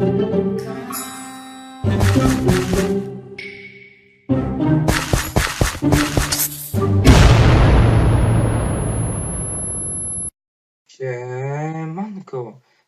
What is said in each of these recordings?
Siemanko,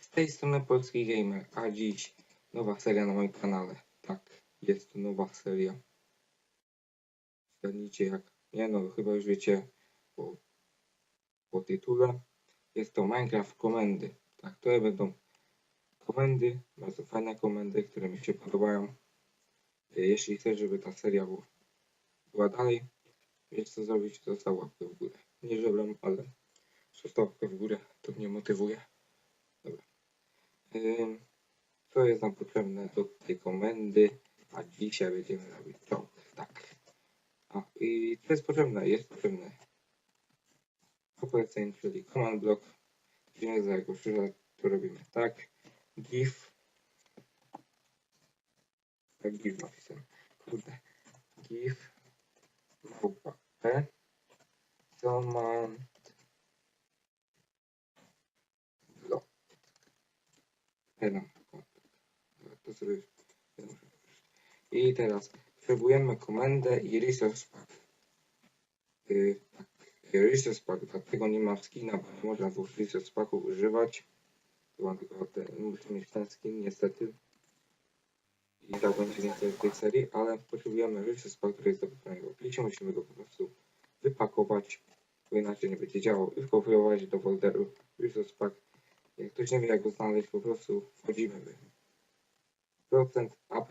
z tej strony Polski Gamer, a dziś nowa seria na moim kanale. Tak, jest to nowa seria. Zgadnijcie jak, nie no, chyba już wiecie po, po tytule. Jest to Minecraft komendy. Tak, to będą komendy, bardzo fajne komendy, które mi się podobają. E, Jeśli chcesz, żeby ta seria była dalej, wiesz co zrobić, to zostaw łapkę w górę. Nie żebrem, ale zostaw łapkę w górę, to mnie motywuje. Dobra. Ym, Co jest nam potrzebne do tej komendy? A dzisiaj będziemy robić to. Tak. A i co jest potrzebne? Jest potrzebne poleceń, czyli command block. Nie za jako przykład to robimy tak. Tak, gif napisem. Kurde. Gif. Małpa. E. Command block. To sobie I teraz potrzebujemy komendę i resource pack. Yy, resource pack, dlatego nie ma skina, bo nie można dwóch resource packów używać. Tylko ten, muszę mieć ten skin niestety. I tak będzie więcej w tej serii, ale potrzebujemy pack, który jest do wybrania w opisie. Musimy go po prostu wypakować, bo inaczej nie będzie działał i wkopiować do folderu pack. Jak ktoś nie wie jak go znaleźć, po prostu wchodzimy w procent app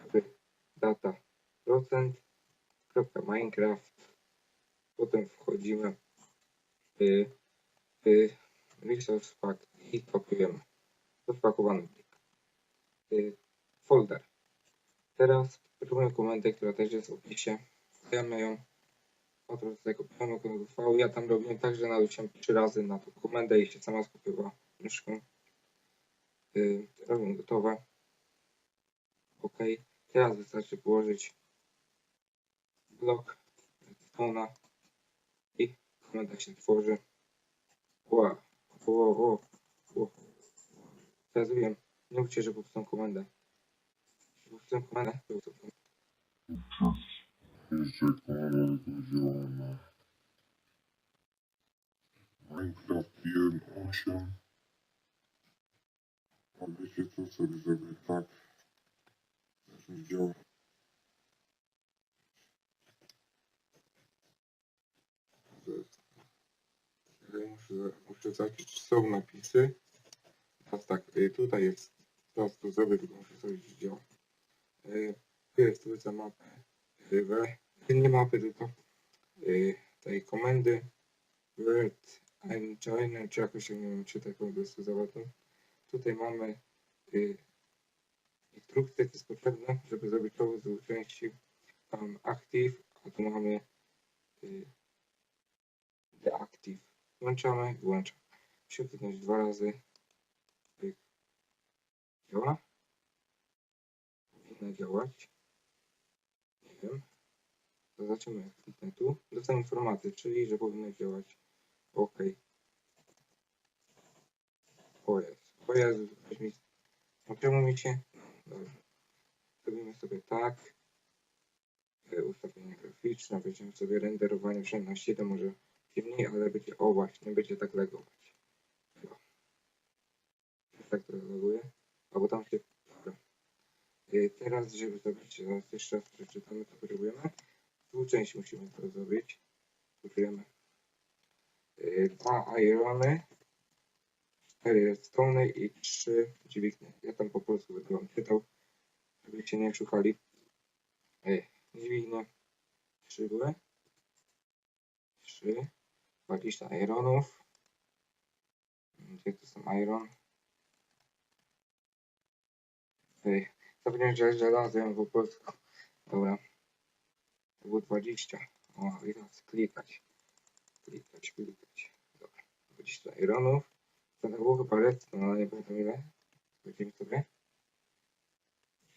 data procent kropka minecraft potem wchodzimy w, w resource pack i kopiujemy rozpakowany plik y, folder teraz potrzebujemy komendę która też jest w opisie dajemy ją oto tutaj kopiujemy komendę V ja tam robiłem tak, że trzy razy na tą komendę i się sama skopiowała myszką y, robię gotowe OK. Teraz wystarczy położyć blok redstone'a i komenda się tworzy. O, o, o. Teraz wiem, nie mówcie, że popsułem komendę. Popsułem komendę, to popsułem. Jeszcze komanda powiedziała na Minecraft 1.8 A wiecie co sobie zrobię tak Zacznę działać Muszę, muszę zobaczyć, czy są napisy. Teraz tak, y, tutaj jest, teraz to zrobię, tylko muszę gdzieś działać. Y, Tu jest tu za mapę. We, nie mapy, tylko y, tej komendy. Word I'm joiner, czy jakoś się nie wiem, czy tak po prostu. Tutaj mamy y, instrukcję, co jest potrzebne, żeby zrobić to z dwóch części. Tam active, a tu mamy deactive. Włączamy, włączamy. Musimy kliknąć dwa razy. Działa? Powinno działać. Nie wiem. To zobaczymy jak kliknę tu. Dostanę informację, czyli że powinno działać. OK. O jest. O Jezu. A czemu mi się... Dobra. Zrobimy sobie tak. E, Ustawienia graficzne, weźmiemy sobie renderowanie wszędzie na 7, może ciemniej, ale będzie, o właśnie, będzie tak legować. Chyba. Tak to loguje. Albo tam się, dobra. E, Teraz, żeby zrobić, zaraz jeszcze raz przeczytamy, co potrzebujemy. W dwóch części musimy to zrobić. Potrzebujemy e, dwa irony, cztery redstone i trzy dźwignie. Ja tam po polsku będę czytał, żebyście nie szukali. E, Dźwignie, trzy były. Trzy. 20 ironów. Gdzie to są iron? Ej, zapomniałem, że żelazem po polsku. Dobra. To było 20. O, i teraz klikać. Klikać, klikać. Dobra. 20 ironów. To było chyba redstone, ale nie pamiętam ile. Sprawdzimy sobie.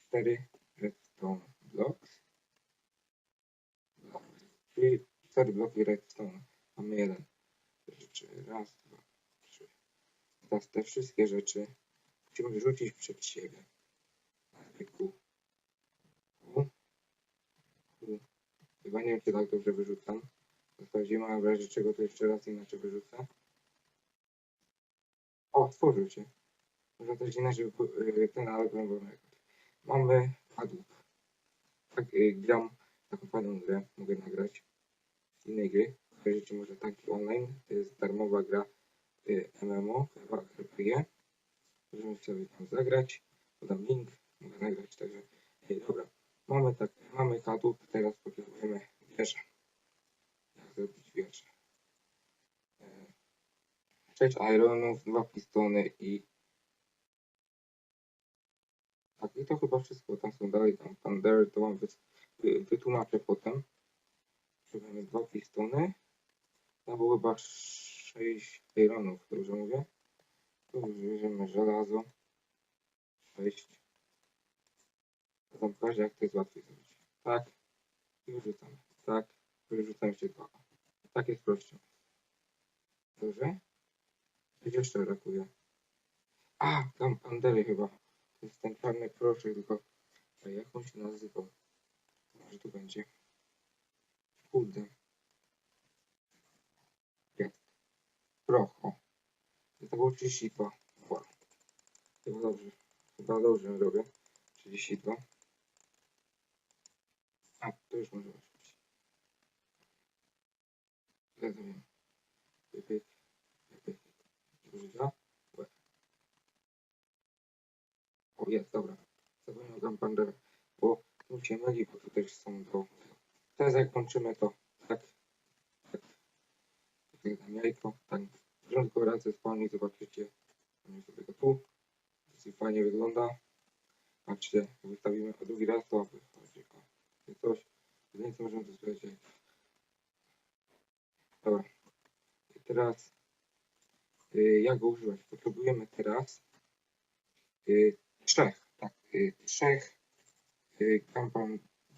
4 redstone blocks. Czyli 4 bloki redstone. Mamy jeden rzeczy. Raz, dwa, trzy. Teraz te wszystkie rzeczy musimy wrzucić przed siebie. Chyba nie wiem, czy tak dobrze wyrzucam. Sprawdzimy, a w czego to jeszcze raz inaczej wyrzucę. O, stworzył się. Może też inaczej y, ten, wam jak. Mamy padłub. Tak, y, gram taką fajną grę, mogę nagrać z innej gry. Kojarzycie może taki online, to jest darmowa gra y, MMO, chyba RPG. Możemy sobie tam zagrać, podam link, mogę nagrać, także e, dobra. Mamy tak, mamy kadłub, teraz pokierujemy wieżę. Jak zrobić wieżę? E, sześć ironów, dwa pistony i... Tak, i to chyba wszystko, tam są dalej, tam Pandery, to wam wytłumaczę potem. Mamy dwa pistony, tam było chyba sześć ironów, dobrze mówię. Tu już bierzemy żelazo, 6 Potem w każdym jak to jest łatwiej zrobić. Tak i wyrzucam. Tak, wyrzucam jeszcze dwa. Tak jest prościej. Dobrze? Coś jeszcze brakuje. A, tam Andery chyba. To jest ten czarny proszek, tylko A jak on się nazywa? Może tu będzie. Kurde. Jest. Proch, o. Zostało 32. Chyba dobrze. Chyba dobrze robię. 32. A, to już może być. Ja to wiem. Pyk, pyk, pyk, pyk. Używa? Łe. O, jest, dobra. Zapomniałem Gampandera, bo tu się myli, bo tu też są do... Teraz jak kończymy to, tak, tak, tak dam jajko, tak, rządko ręce spalni, zobaczycie, mamy sobie to tu, dosyć fajnie wygląda, patrzcie, wystawimy drugi raz, to wychodzi, o, jest coś, jedynie co możemy to jajko. Dobra, i teraz, y, jak go używać? Potrzebujemy teraz y, trzech, tak, y, trzech y,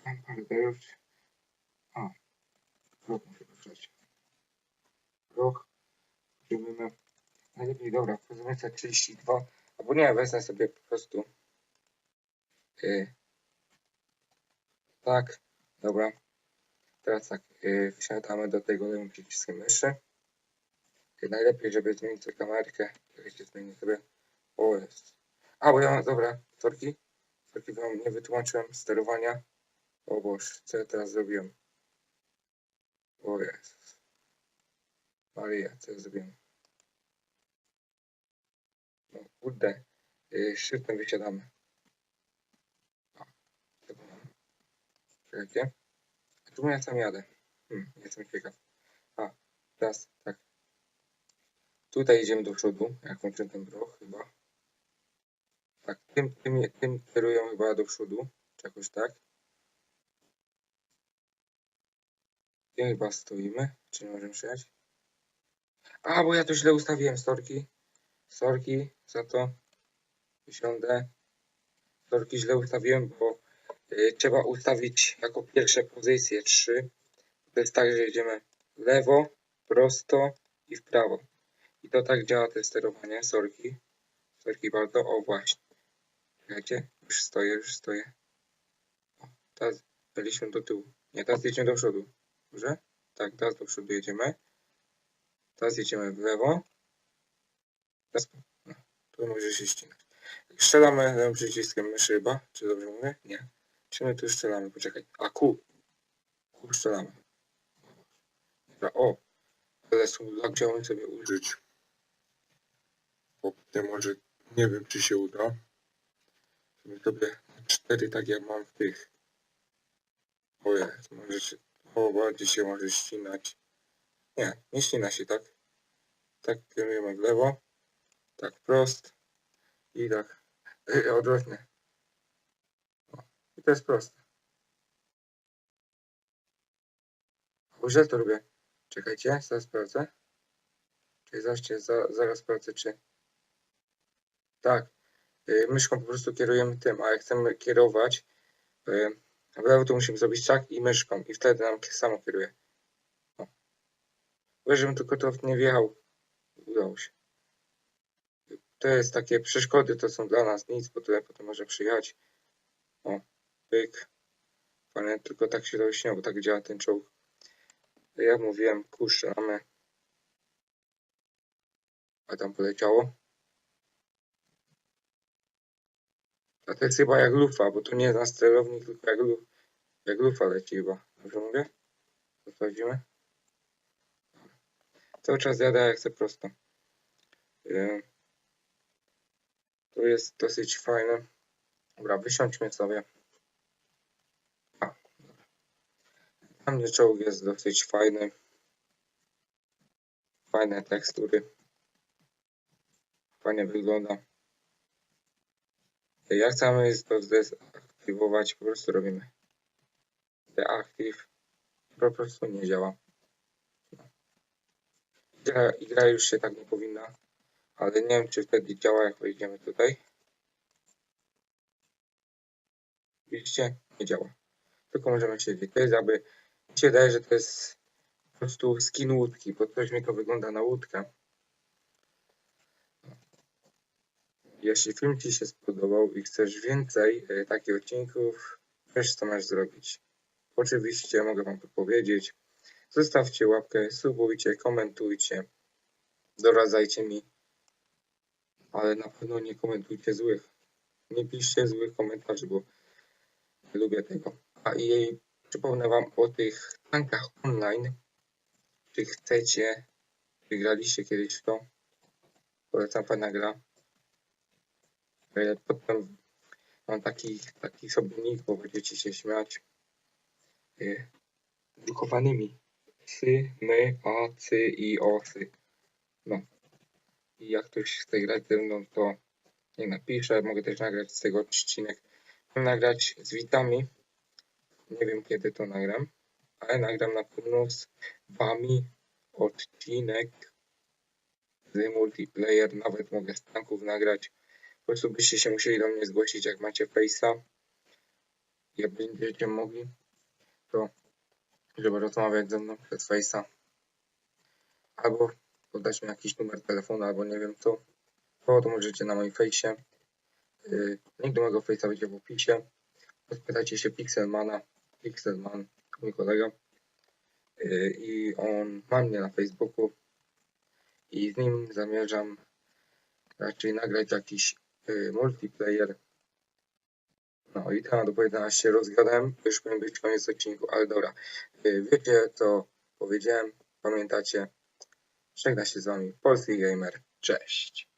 kampanderów. A, rok muszę przejść. Rok, potrzebujemy, najlepiej, dobra, wezmę 32, albo nie, wezmę sobie po prostu, y, tak, dobra, teraz tak, y, wsiadamy do tego lewym przyciskiem myszy. Y, najlepiej, żeby zmienić sobie kamerkę, czekajcie, zmienię sobie, o jest, a, bo ja mam, dobra, sorki. Sorki, wam nie wytłumaczyłem sterowania. O Boże, co ja teraz zrobiłem? O Jezus. Maria, co ja zrobiłem? No kurde. Yy, Szybko wysiadamy. O, zapomniałem. Czekajcie. Czemu ja sam jadę? Hmm, jestem ciekaw. A, teraz tak. Tutaj idziemy do przodu, jak włączę ten blok chyba. Tak, tym, tym, tym kierują chyba do przodu, czy jakoś tak. Tym chyba stoimy, czy nie możemy przyjechać? A, bo ja to źle ustawiłem, sorki. Sorki za to. Wysiądę. Sorki źle ustawiłem, bo trzeba ustawić jako pierwsze pozycje trzy. To jest tak, że jedziemy lewo, prosto i w prawo. I to tak działa to sterowanie, sorki. Sorki bardzo, o właśnie. Czekajcie, już stoję, już stoję. O, teraz byliśmy do tyłu. Nie, teraz jedziemy do przodu. Dobrze? Tak, teraz do przodu jedziemy. Teraz jedziemy w lewo. Teraz, no, tu może się ścinać. Strzelamy lewym przyciskiem myszy chyba. Czy dobrze mówię? Nie. Czy my tu strzelamy? Poczekaj. A, Q. Q strzelamy. Dobra, o. Ale są lag chciałbym sobie użyć. Bo może, nie wiem czy się uda. Sobie sobie cztery tak jak mam w tych. O jest, może się, o bardziej się może ścinać. Nie, nie ścina się tak. Tak kierujemy w lewo. Tak wprost. I tak yy, odwrotnie. O, I to jest proste. Bo źle to robię. Czekajcie, zaraz sprawdzę. Czekaj, zaraz, za, zaraz sprawdzę czy... Tak, y, myszką po prostu kierujemy tym, a jak chcemy kierować y, w lewo, to musimy zrobić tak i myszką i wtedy nam samo kieruje. O. Żebym tylko to nie wjechał, udało się. To jest takie przeszkody, to są dla nas nic, bo tyle potem może przyjechać. O, pyk. Fajnie, tylko tak się to śniło, bo tak działa ten czołg. Jak mówiłem, kuszamy. A tam poleciało. A to jest chyba jak lufa, bo to nie jest na sterownik, tylko jak, luf, jak lufa leci chyba. Dobrze mówię? To sprawdzimy. Cały czas jadę jak chcę prosto. Yy, To jest dosyć fajne. Dobra, wysiądźmy sobie. A, dobra. Dla mnie czołg jest dosyć fajny. Fajne tekstury. Fajnie wygląda. Jak chcemy to zdezaktywować, po prostu robimy deactive. Po prostu nie działa. Gra, gra już się tak nie powinna, ale nie wiem czy wtedy działa jak wejdziemy tutaj. Widzicie? Nie działa. Tylko możemy siedzieć. To jest aby się wydaje, że to jest po prostu skin łódki, bo coś mi to wygląda na łódkę. Jeśli film Ci się spodobał i chcesz więcej e, takich odcinków, wiesz co masz zrobić. Oczywiście mogę Wam to powiedzieć. Zostawcie łapkę, subujcie, komentujcie, doradzajcie mi, ale na pewno nie komentujcie złych. Nie piszcie złych komentarzy, bo nie lubię tego. A i przypomnę Wam o tych tankach online. Czy chcecie, czy graliście kiedyś to? Polecam fajna gra. Potem mam taki, taki sobie nick, bo będziecie się śmiać. E, Drukowanymi. Sy, my, a, cy i osy. No. I jak ktoś chce grać ze mną, to nie napisze. Mogę też nagrać z tego odcinek. Chcę nagrać z witami. Nie wiem kiedy to nagram, ale nagram na pewno z wami odcinek z multiplayer. Nawet mogę z tanków nagrać. Po prostu byście się musieli do mnie zgłosić, jak macie face'a. Jak będziecie mogli, to żeby rozmawiać ze mną przez face'a. Albo podać mi jakiś numer telefonu, albo nie wiem co. To, to możecie na moim fejsie. Yy, link do mojego face'a będzie w opisie. Spytajcie się Pixelmana. Pixelman, to mój kolega. Yy, I on ma mnie na Facebooku. I z nim zamierzam raczej nagrać jakiś yy, multiplayer. No i temat do powiedzenia się rozgadałem. Już powinien być koniec odcinku, ale dobra. Yy, wiecie co powiedziałem, pamiętacie. Żegna się z wami Polski Gamer. Cześć.